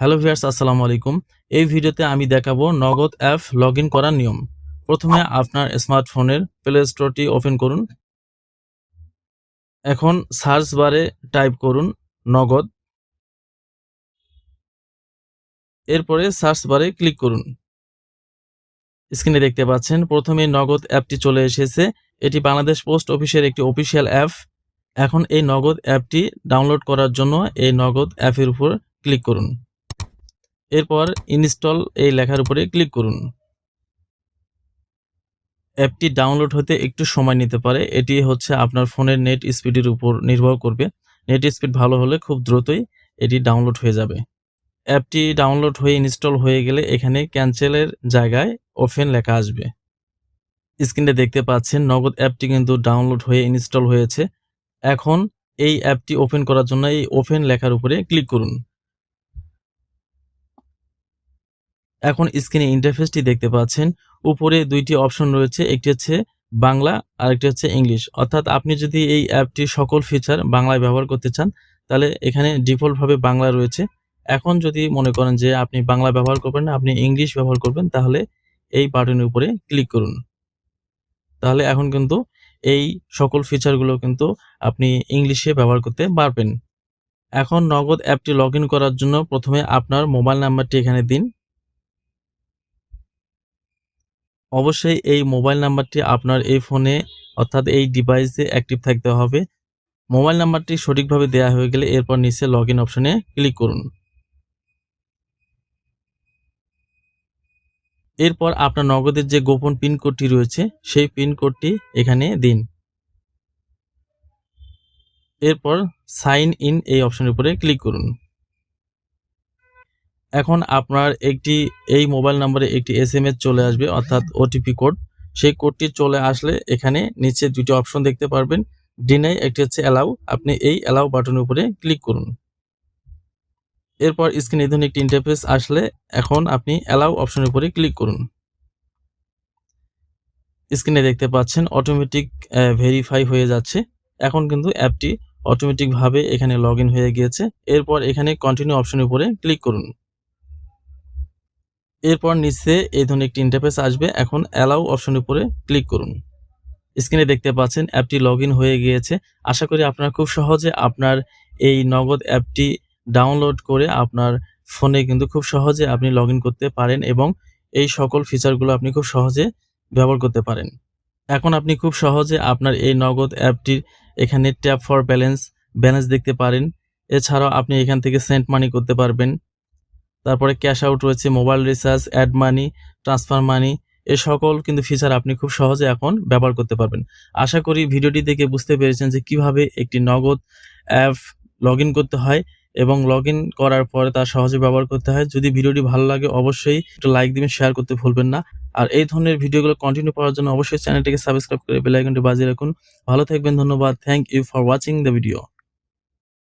Hello viewers আসসালামু আলাইকুম। এই ভিডিওতে আমি দেখাবো নগদ অ্যাপ লগ করার নিয়ম। প্রথমে আপনার স্মার্টফোনের প্লে স্টোরটি ওপেন করুন। এখন সার্চ বারে টাইপ করুন নগদ। এরপরে সার্চ বারে ক্লিক করুন। স্ক্রিনে দেখতে পাচ্ছেন, প্রথমে নগদ অ্যাপটি চলে এসেছে। এটি বাংলাদেশ পোস্ট অফিসের একটি অফিসিয়াল অ্যাপ। এখন এই নগদ অ্যাপটি ডাউনলোড করার জন্য এই নগদ অ্যাপের উপর ক্লিক করুন। এরপর ইনস্টল এই লেখার উপরে ক্লিক করুন। অ্যাপটি ডাউনলোড হতে একটু সময় নিতে পারে। এটি হচ্ছে আপনার ফোনের নেট স্পিডের উপর নির্ভর করবে। নেট স্পিড ভালো হলে খুব দ্রুতই এটি ডাউনলোড হয়ে যাবে। অ্যাপটি ডাউনলোড হয়ে ইনস্টল হয়ে গেলে এখানে ক্যান্সেলের জায়গায় ওপেন লেখা আসবে। স্ক্রিনে দেখতে পাচ্ছেন নগদ অ্যাপটি কিন্তু ডাউনলোড হয়ে ইনস্টল হয়েছে। এখন এই অ্যাপটি ওপেন করার জন্য এই ওপেন লেখার উপরে ক্লিক করুন। এখন স্ক্রিনে ইন্টারফেসটি দেখতে পাচ্ছেন। উপরে দুইটি অপশন রয়েছে, একটি হচ্ছে বাংলা আর একটি হচ্ছে ইংলিশ অর্থাৎ আপনি যদি এই অ্যাপটির সকল ফিচার বাংলায় ব্যবহার করতে চান, তাহলে এখানে ডিফল্টভাবে বাংলা রয়েছে। এখন যদি মনে করেন যে আপনি বাংলা ব্যবহার করবেন না, আপনি ইংলিশ ব্যবহার করবেন, তাহলে এই বাটনের উপরে ক্লিক করুন। তাহলে এখন কিন্তু এই সকল ফিচারগুলো কিন্তু আপনি ইংলিশে ব্যবহার করতে পারবেন। এখন নগদ অ্যাপটি লগ করার জন্য প্রথমে আপনার মোবাইল নাম্বারটি এখানে দিন। অবশ্যই এই মোবাইল নাম্বারটি আপনার এই ফোনে অর্থাৎ এই ডিভাইসে অ্যাক্টিভ থাকতে হবে। মোবাইল নাম্বারটি সঠিকভাবে দেওয়া হয়ে গেলে এরপর নিচে লগ ইন অপশনে ক্লিক করুন। এরপর আপনার নগদের যে গোপন পিনকোডটি রয়েছে, সেই পিনকোডটি এখানে দিন। এরপর সাইন ইন এই অপশনের উপরে ক্লিক করুন। এখন আপনার একটি, এই মোবাইল নম্বরে একটি এস চলে আসবে, অর্থাৎ ওটিপি কোড। সেই কোডটি চলে আসলে এখানে নিচে দুটি অপশন দেখতে পারবেন। ডিনাই একটি হচ্ছে অ্যালাউ আপনি এই অ্যালাউ বাটনের উপরে ক্লিক করুন। এরপর স্ক্রিনে ধরুন একটি ইন্টারফেস আসলে এখন আপনি অ্যালাউ অপশনের উপরে ক্লিক করুন। স্ক্রিনে দেখতে পাচ্ছেন অটোমেটিক ভেরিফাই হয়ে যাচ্ছে। এখন কিন্তু অ্যাপটি অটোমেটিকভাবে এখানে লগ হয়ে গিয়েছে। এরপর এখানে কন্টিনিউ অপশনের উপরে ক্লিক করুন। এরপর নিচে এই ধরনের একটি ইন্টারফেস আসবে। এখন অ্যালাউ অপশনের উপরে ক্লিক করুন। স্ক্রিনে দেখতে পাচ্ছেন অ্যাপটি লগ হয়ে গিয়েছে। আশা করি আপনারা খুব সহজে আপনার এই নগদ অ্যাপটি ডাউনলোড করে আপনার ফোনে কিন্তু খুব সহজে আপনি লগ করতে পারেন এবং এই সকল ফিচারগুলো আপনি খুব সহজে ব্যবহার করতে পারেন। এখন আপনি খুব সহজে আপনার এই নগদ অ্যাপটির এখানে ট্যাপ ফর ব্যালেন্স ব্যালেন্স দেখতে পারেন। এছাড়াও আপনি এখান থেকে সেন্ট মানি করতে পারবেন। তারপরে ক্যাশ আউট রয়েছে mobile recharge add money transfer money এ সকল কিন্তু ফিচার আপনি খুব সহজে এখন ব্যবহার করতে পারবেন। আশা করি ভিডিওটি দেখে বুঝতে পেরেছেন যে কীভাবে একটি নগদ অ্যাপ লগ করতে হয় এবং লগ করার পরে তা সহজে ব্যবহার করতে হয়। যদি ভিডিওটি ভালো লাগে অবশ্যই একটা লাইক দিবেন শেয়ার করতে ভুলবেন না। আর এই ধরনের ভিডিওগুলো কন্টিনিউ করার জন্য অবশ্যই চ্যানেলটিকে সাবস্ক্রাইব করে বেল আইকনটি বাজিয়ে রাখুন। ভালো থাকবেন, ধন্যবাদ। Thank you for watching the video